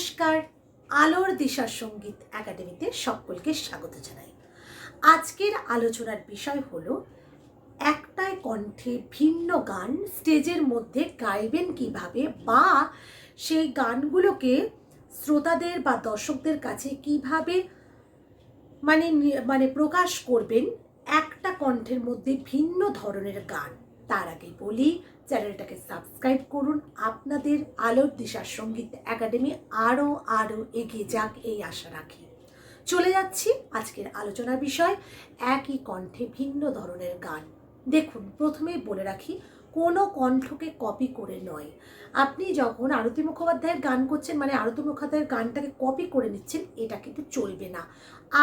নমস্কার, আলোর দিশার সংগীত একাডেমিতে সকলকে স্বাগত জানাই। আজকের আলোচনার বিষয় হলো, একটাই কণ্ঠে ভিন্ন গান স্টেজের মধ্যে গাইবেন কীভাবে বা সেই গানগুলোকে শ্রোতাদের বা দর্শকদের কাছে কীভাবে মানে মানে প্রকাশ করবেন, একটা কণ্ঠের মধ্যে ভিন্ন ধরনের গান। তার আগে বলি চ্যানেলটাকে সাবস্ক্রাইব করুন। আপনাদের আলোর দিশার সংগীত একাডেমি আরও আরও এগিয়ে যাক এই আশা রাখি। চলে যাচ্ছি আজকের আলোচনার বিষয়, একই কণ্ঠে ভিন্ন ধরনের গান। দেখুন প্রথমেই বলে রাখি, কোনো কণ্ঠকে কপি করে নয়। আপনি যখন আরতি মুখোপাধ্যায়ের গান করছেন মানে আরতি মুখোপাধ্যায়ের গানটাকে কপি করে নিচ্ছেন, এটা কিন্তু চলবে না।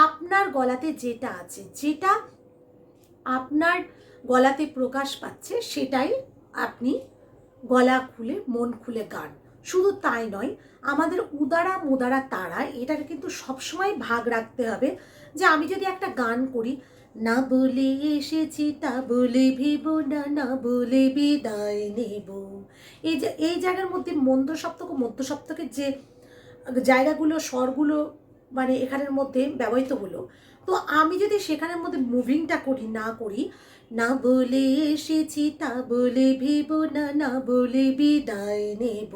আপনার গলাতে যেটা আছে, যেটা আপনার গলাতে প্রকাশ পাচ্ছে, সেটাই আপনি গলা খুলে, মন খুলে গান। শুধু তাই নয়, আমাদের উদারা মুদারা তারা, এটাকে কিন্তু সবসময় ভাগ রাখতে হবে যে আমি যদি একটা গান করি, না বলে এসেছি, তা বলে ভেব না না বলে বিদায় নেব। এই যে, এই জায়গার মধ্যে মন্দ সপ্তক মধ্য সপ্তকের যে জায়গাগুলো, স্বরগুলো মানে এখানের মধ্যে ব্যবহৃত হলো, তো আমি যদি সেখানের মধ্যে মুভিংটা করি, না করি না বলে এসেছি, তা বলে ভেব না না বলে বিদায় নেব।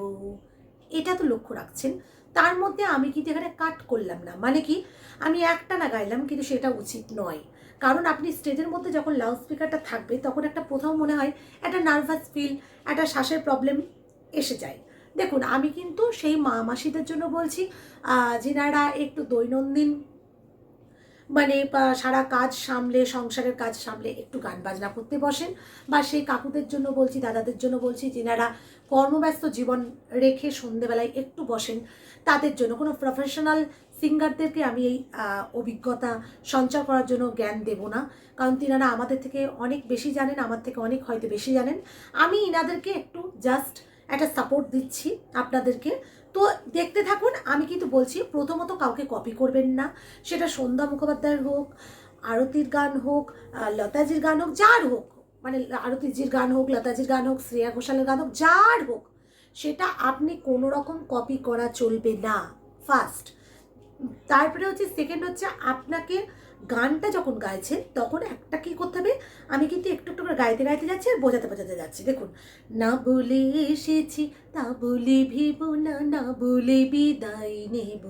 এটা তো লক্ষ্য রাখছেন। তার মধ্যে আমি কিন্তু এখানে কাট করলাম না। মানে কি? আমি একটা না গাইলাম, কিন্তু সেটা উচিত নয়। কারণ আপনি স্টেজের মধ্যে যখন লাউড স্পিকারটা থাকবে, তখন একটা প্রথম মনে হয় একটা নার্ভাস ফিল একটা শ্বাসের প্রবলেম এসে যায়। দেখুন, আমি কিন্তু সেই মা মাসিদের জন্য বলছি যেনারা একটু দৈনন্দিন মানে সারা কাজ সামলে, সংসারের কাজ সামলে একটু গান বাজনা করতে বসেন। বা সেই কাকুদের জন্য বলছি, দাদাদের জন্য বলছি, যেনারা কর্মব্যস্ত জীবন রেখে সন্ধেবেলায় একটু বসেন, তাদের জন্য কোনো প্রফেশনাল সিঙ্গারদেরকে আমি এই অভিজ্ঞতা সঞ্চার করার জন্য জ্ঞান দেব না। কারণ তিনারা আমাদের থেকে অনেক বেশি জানেন, আমার থেকে অনেক হয়তো বেশি জানেন। আমি ইনাদেরকে একটু জাস্ট একটা সাপোর্ট দিচ্ছি আপনাদেরকে। তো দেখতে থাকুন, আমি কিন্তু বলছি, প্রথমত কাউকে কপি করবেন না। সেটা সন্ধ্যা মুখোপাধ্যায়ের হোক, আরতির গান হোক লতাজির গান হোক, যার হোক মানে আরতিজির গান হোক, লতাজির গান হোক, শ্রেয়া ঘোষালের গান হোক, যার হোক, সেটা আপনি কোনো রকম কপি করা চলবে না। ফার্স্ট তারপরে হচ্ছে সেকেন্ড হচ্ছে আপনাকে গানটা যখন গাইছেন, তখন একটা কি করতে হবে? আমি কিন্তু একটু একটু করে গাইতে গাইতে যাচ্ছি আর বোঝাতে বোঝাতে যাচ্ছি। দেখুন, না বলে এসেছি, তা বলে ভেব না না বলে বিদায় নেব।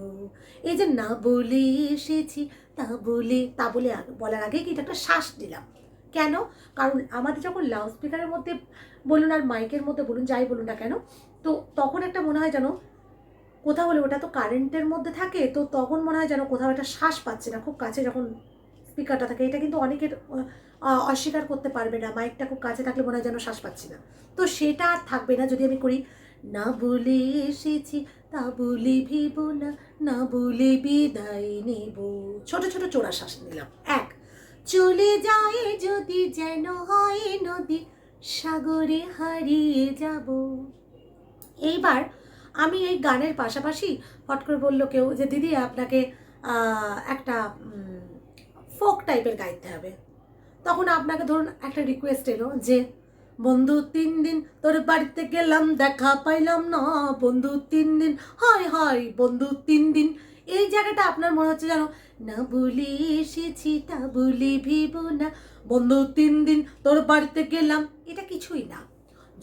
এই যে না বলে এসেছি, তা বলে তা বলে বলার আগে কিন্তু একটা শ্বাস দিলাম কেন? কারণ আমাদের যখন লাউড স্পিকারের মধ্যে বলুন আর মাইকের মধ্যে বলুন, যাই বলুন না কেন, তো তখন একটা মনে হয় যেন কোথাও হলে ওটা তো কারেন্টের মধ্যে থাকে, তো তখন মনে হয় যেন কোথাও একটা শ্বাস পাচ্ছে না, খুব কাছে যখন স্পিকারটা থাকে, এটা কিন্তু অনেকের অস্বীকার করতে পারবে না মাইকটা খুব কাছে থাকলে মনে হয় যেন শ্বাস পাচ্ছি না। তো সেটা আর থাকবে না, যদি আমি করি, না বলে এসেছি, তা বলে ভেব না না বলে বিদায় নেব। ছোট ছোট চোরা শ্বাস নিলাম। এক, চলে যায় যদি যেন হয় নদী, সাগরে হারিয়ে যাব। এইবার আমি এই গানের পাশাপাশি হট করে বলল কেউ যে, দিদি, আপনাকে একটা ফোক টাইপের গাইতে হবে। তখন আপনাকে ধরুন একটা রিকোয়েস্ট এলো যে, বন্ধু, তিন দিন তোর বাড়িতে গেলাম, দেখা পাইলাম না। বন্ধু, তিন দিন, হয় হয়, বন্ধু, তিন দিন। এই জায়গাটা আপনার মনে হচ্ছে জানো না বলে এসেছি, তা বলে ভেব না। বন্ধু, তিন দিন তোর বাড়িতে গেলাম। এটা কিছুই না।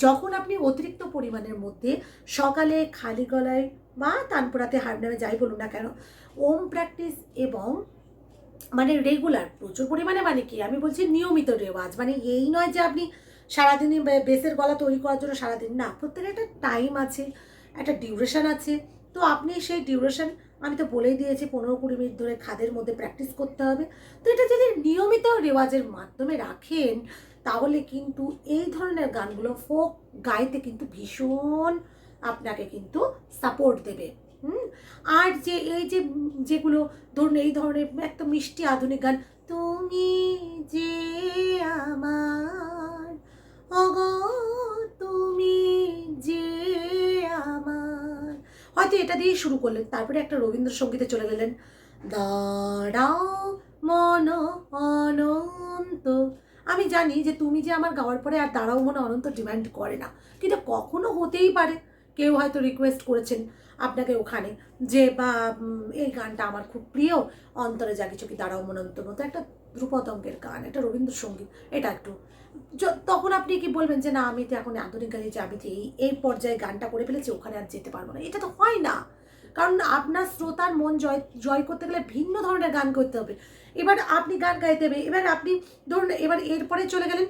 যখন আপনি অতিরিক্ত পরিমাণের মধ্যে সকালে খালি গলায় বা তানপুরাতে হারমোনিয়ামে যাই বলুন না কেন, ওম প্র্যাকটিস এবং মানে রেগুলার প্রচুর পরিমাণে মানে কি? আমি বলছি নিয়মিত রেওয়াজ। মানে এই নয় যে আপনি সারাদিনই বেসের গলা তৈরি করার জন্য সারাদিন, না, প্রত্যেকের একটা টাইম আছে, একটা ডিউরেশন আছে। তো আপনি সেই ডিউরেশন আমি তো বলেই দিয়েছি, পনেরো কুড়ি মিনিট ধরে খাদের মধ্যে প্র্যাকটিস করতে হবে। তো এটা যদি নিয়মিত রেওয়াজের মাধ্যমে রাখেন তাহলে কিন্তু এই ধরনের গানগুলো ফোক গাইতে কিন্তু ভীষণ আপনাকে কিন্তু সাপোর্ট দেবে। হুম? আর যে এই যে যেগুলো ধরুন এই ধরনের একটা মিষ্টি আধুনিক গান, তুমি যে আমার, ওগো, তুমি যে আমার। হয়তো এটা দিয়েই শুরু করলেন, তারপরে একটা রবীন্দ্রসঙ্গীতে চলে গেলেন, দাঁড়াও মন অনন্ত আমি জানি যে তুমি যে আমার গাওয়ার পরে আর দাঁড়াও মনে অনন্ত ডিমান্ড করে না। কিন্তু কখনো হতেই পারে। কেউ হয়তো রিকোয়েস্ট করেছেন আপনাকে ওখানে যে, বা এই গানটা আমার খুব প্রিয়। অন্তরে জাগি চকি দাঁড়াও মনন্ত মতো একটা ধ্রুপদ অঙ্গের গান, একটা রবীন্দ্রসঙ্গীত, এটা একটু। তখন আপনি কি বলবেন যে, না, আমি তো এখন আধুনিক গানে যে তো এই এই পর্যায়ে গানটা করে ফেলেছি, ওখানে আর যেতে পারব না? এটা তো হয় না। কারণ আপনার শ্রোতার মন জয় জয় করতে গেলে ভিন্ন ধরনের গান করতে হবে। এবার আপনি গান গাইতে হবে। এবার আপনি ধরুন, এবার এরপরে চলে গেলেন।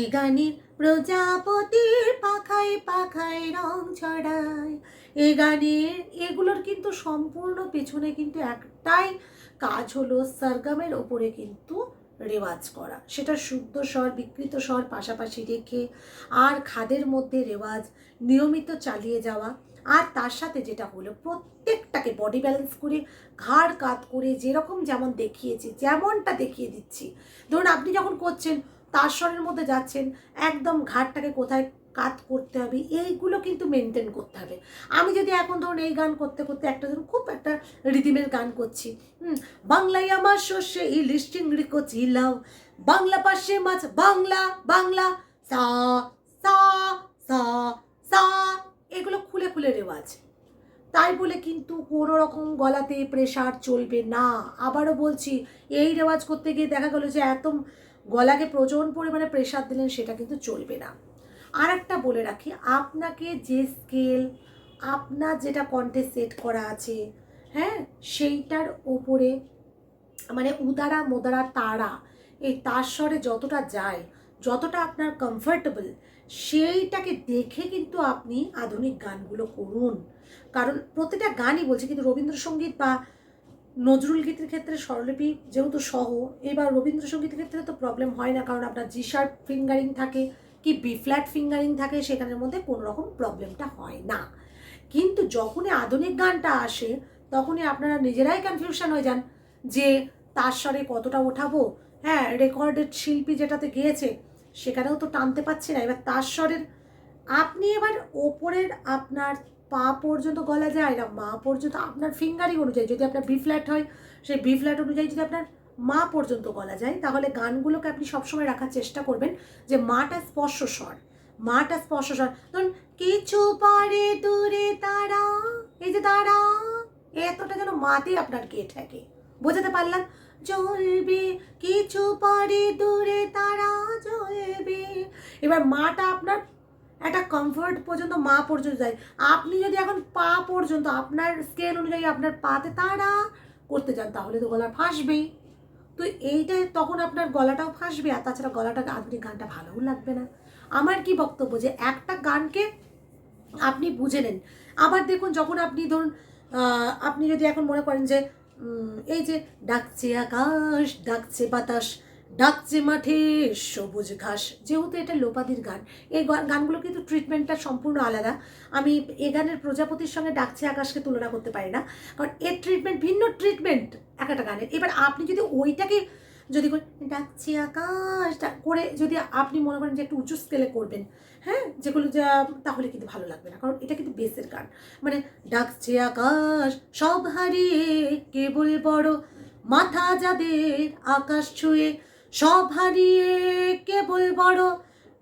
এ গানের প্রজাপতির পাখায় পাখায় রং ছড়ায়। এ গানের, এগুলোর কিন্তু সম্পূর্ণ পেছনে কিন্তু একটাই কাজ হলো সরগমের ওপরে কিন্তু রেওয়াজ করা। সেটা শুদ্ধ স্বর, বিকৃত স্বর পাশাপাশি রেখে আর খাদের মধ্যে রেওয়াজ নিয়মিত চালিয়ে যাওয়া। আর তার সাথে যেটা হলো, প্রত্যেকটাকে বডি ব্যালেন্স করে, ঘাড় কাত করে, যেরকম যেমন দেখিয়েছি, যেমনটা দেখিয়ে দিচ্ছি। ধরুন আপনি যখন করছেন, তার মধ্যে যাচ্ছেন, একদম ঘাটটাকে কোথায় কাত করতে হবে, এইগুলো কিন্তু মেনটেন করতে হবে। আমি যদি এখন ধরুন এই গান করতে করতে একটা ধরুন খুব একটা রিদিমের গান করছি, হুম, বাংলায় আমার শস্যে ইলিশ চিংড়ি কচি লাউ বাংলা পাশে মাছ, বাংলা বাংলা, সা সা সা সা এগুলো খুলে খুলে রেওয়াজ। তাই বলে কিন্তু কোনো রকম গলাতে প্রেশার চলবে না। আবারও বলছি, এই রেওয়াজ করতে গিয়ে দেখা গেলো যে এত গলাকে প্রচুর পরিমাণে প্রেশার দিলেন সেটা কিন্তু চলবে না। আর একটা বলে রাখি, আপনাকে যে স্কেল আপনার যেটা কণ্ঠে সেট করা আছে হ্যাঁ সেইটার ওপরে মানে উদারা মোদারা তারা, এই তার স্বরে যতটা যায় যতটা আপনার কমফর্টেবল সেইটাকে দেখে কিন্তু আপনি আধুনিক গানগুলো করুন। কারণ প্রতিটা গানই বলছে, কিন্তু রবীন্দ্রসঙ্গীত বা নজরুল গীতের ক্ষেত্রে স্বরলিপি যেহেতু সহ, এবার রবীন্দ্রসঙ্গীতের ক্ষেত্রে তো প্রবলেম হয় না, কারণ আপনার জি শার্প ফিঙ্গারিং থাকে কি বি ফ্ল্যাট ফিঙ্গারিং থাকে, সেখানের মধ্যে কোনো রকম প্রবলেমটা হয় না। কিন্তু যখনই আধুনিক গানটা আসে, তখনই আপনারা নিজেরাই কনফিউশন হয়ে যান যে তার স্বরে কতটা ওঠাবো। হ্যাঁ রেকর্ডেড শিল্পী যেটাতে গিয়েছে সেখানেও তো টানতে পারছি না। এবার তার স্বরের, আপনি এবার ওপরের আপনার পা পর্যন্ত গলা যায় না, মা পর্যন্ত আপনার ফিঙ্গারিং অনুযায়ী, যদি আপনার বি ফ্ল্যাট হয়, সেই বি ফ্ল্যাট অনুযায়ী যদি আপনার মা পর্যন্ত গলা যায়, তাহলে গানগুলোকে আপনি সবসময় রাখার চেষ্টা করবেন যে মাটা স্পর্শ স্বর, মাটা স্পর্শ স্বর। ধরুন, কিছু পারে দূরে তারা, এই যে তারা, এতটা যেন মাতেই আপনার গিয়ে ঠেকে বোঝাতে পারলাম? জ্বলবে, কিছু পরে দূরে তারা জ্বলবে। এবার মাটা আপনার একটা কমফর্ট পর্যন্ত মা পর্যন্ত যায়। আপনি যদি এখন পা পর্যন্ত আপনার স্কেল অনুযায়ী আপনার পাতে তারা করতে যান তাহলে তো গলা ফাঁসবেই। তো এইটাই তখন আপনার গলাটাও ফাঁসবে, আর তাছাড়া গলাটা আধুনিক গানটা ভালোও লাগবে না। আমার কি বক্তব্য যে একটা গানকে আপনি বুঝে নেন। আবার দেখুন, যখন আপনি ধরুন আপনি যদি এখন মনে করেন যে এই যে ডাকছে আকাশ, ডাকছে বাতাস, ডাকছে মাঠে সবুজ ঘাস। যেহেতু এটা লোপাদির গান, এই গানগুলো কিন্তু ট্রিটমেন্টটা সম্পূর্ণ আলাদা। আমি এ গানের প্রজাপতির সঙ্গে ডাকছে আকাশকে তুলনা করতে পারি না, কারণ এর ট্রিটমেন্ট ভিন্ন ট্রিটমেন্ট এক একটা গানের। এবার আপনি যদি ওইটাকে যদি ডাকছে আকাশ করে যদি আপনি মনে করেন যে একটু উঁচু স্কেলে করবেন হ্যাঁ? যেগুলো যা তাহলে কিন্তু ভালো লাগবে না, কারণ এটা কিন্তু বেসের গান। মানে ডাকছে আকাশ, সব হারিয়ে কেবল বড় মাথা যাদের আকাশ ছুঁয়ে, সব হারিয়ে কেবল বড়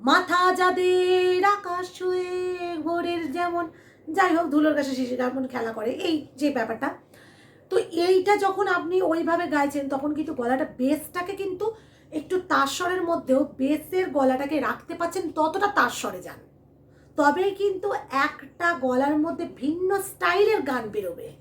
মাথা যাদের আকাশ ছুঁয়ে, ভোরের যেমন, যাই হোক, ধুলোর কাছে শিশু যেমন খেলা করে, এই যে ব্যাপারটা। তো এইটা যখন আপনি ওইভাবে গাইছেন, তখন কিন্তু গলাটা বেসটাকে কিন্তু একটু তারস্বরের মধ্যেও, বেসের গলাটাকে রাখতে পাচ্ছেন ততটা তারস্বরে যান। তবেই কিন্তু একটা গলার মধ্যে ভিন্ন স্টাইলের গান বেরোবে।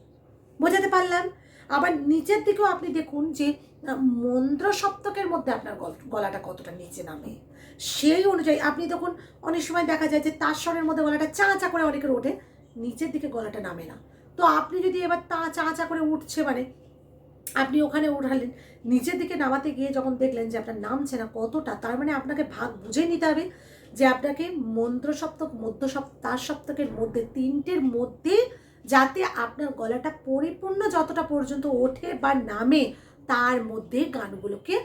বোঝাতে পারলাম? আবার নিচের দিকেও আপনি দেখুন যে আহ, মন্দ্র সপ্তকের মধ্যে আপনার গল- গলাটা কতটা নিচে নামে। সেই অনুযায়ী আপনি তখন অনেক সময় দেখা যায় যে তার স্বরের মধ্যে গলাটা চা চা করে অনেকের ওঠে নিচের দিকে গলাটা নামে না। তো আপনি যদি এবার তা চা চা করে উঠছে মানে আপনি ওখানে উঠালেন নিচের দিকে নামাতে গিয়ে যখন দেখলেন যে আপনার নামছে না কতটা তার মানে আপনাকে ভাগ বুঝে নিতে হবে। যে আপনাকে মন্ত্র সপ্তক, মধ্য তার সপ্তকের মধ্যে, তিনটের মধ্যে যাতে আপনার গলাটা পরিপূর্ণ যতটা পর্যন্ত ওঠে বা নামে, তার মধ্যে গানগুলোকে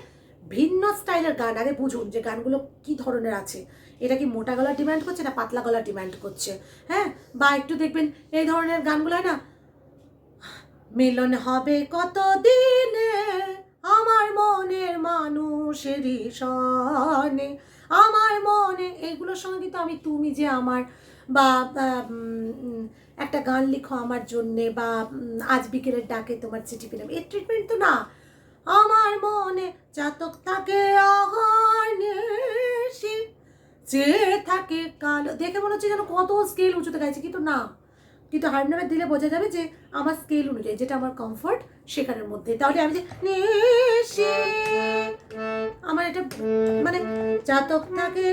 ভিন্ন স্টাইলের গান, আগে বুঝুন যে গানগুলো কি ধরনের আছে। এটা কি মোটা গলা ডিমান্ড করছে না পাতলা গলা ডিমান্ড করছে? হ্যাঁ? বা একটু দেখবেন এই ধরনের গানগুলো না, মিলন হবে কত দিনে আমার মনের মানুষেরই সনে। আমার মনে এইগুলোর সঙ্গে কিন্তু আমি, তুমি যে আমার বা একটা গান লিখো আমার জন্যে বা আজ বিকেলের ডাকে তোমার চিঠি পেলাম। এর ট্রিটমেন্ট তো না। আমার মনে চাতক থাকে অহর্নিশি যে থাকে কালো। দেখে মনে হচ্ছে যেন কত স্কেল উঁচুতে গাইছে, কিন্তু না। কিন্তু হারমোনিয়ামে দিলে বোঝা যাবে যে আমার স্কেল অনুযায়ী, যেটা আমার কমফর্ট সেখানের মধ্যে। তাহলে আমি যে আমার এটা মানে জাতক থাকে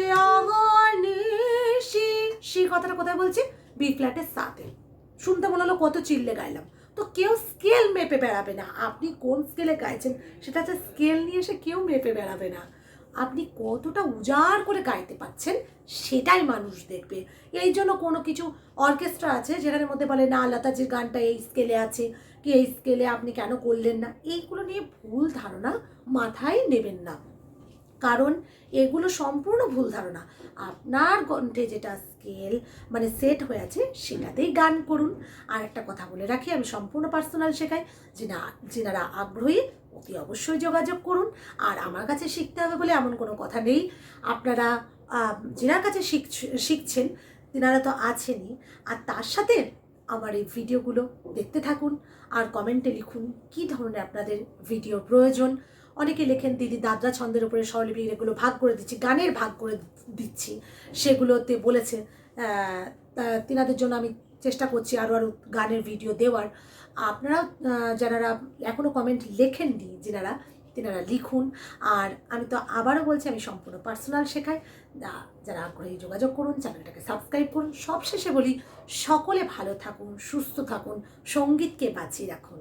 সেই কথাটা কোথায় বলছি? বি ফ্ল্যাটের সাথে। শুনতে মনে হলো কত চিল্লে গাইলাম। তো কেউ স্কেল মেপে বেড়াবে না। আপনি কোন স্কেলে গাইছেন, সেটা হচ্ছে স্কেল নিয়ে এসে কেউ মেপে বেড়াবে না। আপনি কতটা উজাড় করে গাইতে পাচ্ছেন, সেটাই মানুষ দেখবে। এই জন্য কোনো কিছু অর্কেস্ট্রা আছে যেখানের মধ্যে বলে, না, লতাজির গানটা এই স্কেলে আছে, কি এই স্কেলে আপনি কেন করলেন না? এইগুলো নিয়ে ভুল ধারণা মাথায় নেবেন না। কারণ এগুলো সম্পূর্ণ ভুল ধারণা। আপনার কণ্ঠে যেটা স্কেল মানে সেট হয়ে আছে সেটাতেই গান করুন। আর একটা কথা বলে রাখি, আমি সম্পূর্ণ পার্সোনাল শেখাই। যে না যেনারা আগ্রহী, অতি অবশ্যই যোগাযোগ করুন। আর আমার কাছে শিখতে হবে বলে এমন কোনো কথা নেই। আপনারা যেনার কাছে শিখছ- শিখছেন, তেনারা তো আছেনই। আর তার সাথে আমার এই ভিডিওগুলো দেখতে থাকুন। আর কমেন্টে লিখুন, কী ধরনের আপনাদের ভিডিও প্রয়োজন? অনেকে লেখেন দিদি দাদরা ছন্দের উপরে স্বরলিপি এগুলো ভাগ করে দিচ্ছি গানের ভাগ করে দিচ্ছি। সেগুলোতে বলেছে তিনাদের জন্য আমি চেষ্টা করছি আরও আরও গানের ভিডিও দেওয়ার। আপনারাও আহ, যারা এখনও কমেন্ট লেখেননি যেনারা তেনারা লিখুন। আর আমি তো আবারও বলছি আমি সম্পূর্ণ পার্সোনাল শেখাই। যারা আগ্রহী যোগাযোগ করুন চ্যানেলটাকে সাবস্ক্রাইব করুন। সবশেষে বলি সকলে ভালো থাকুন সুস্থ থাকুন সঙ্গীতকে বাঁচিয়ে রাখুন।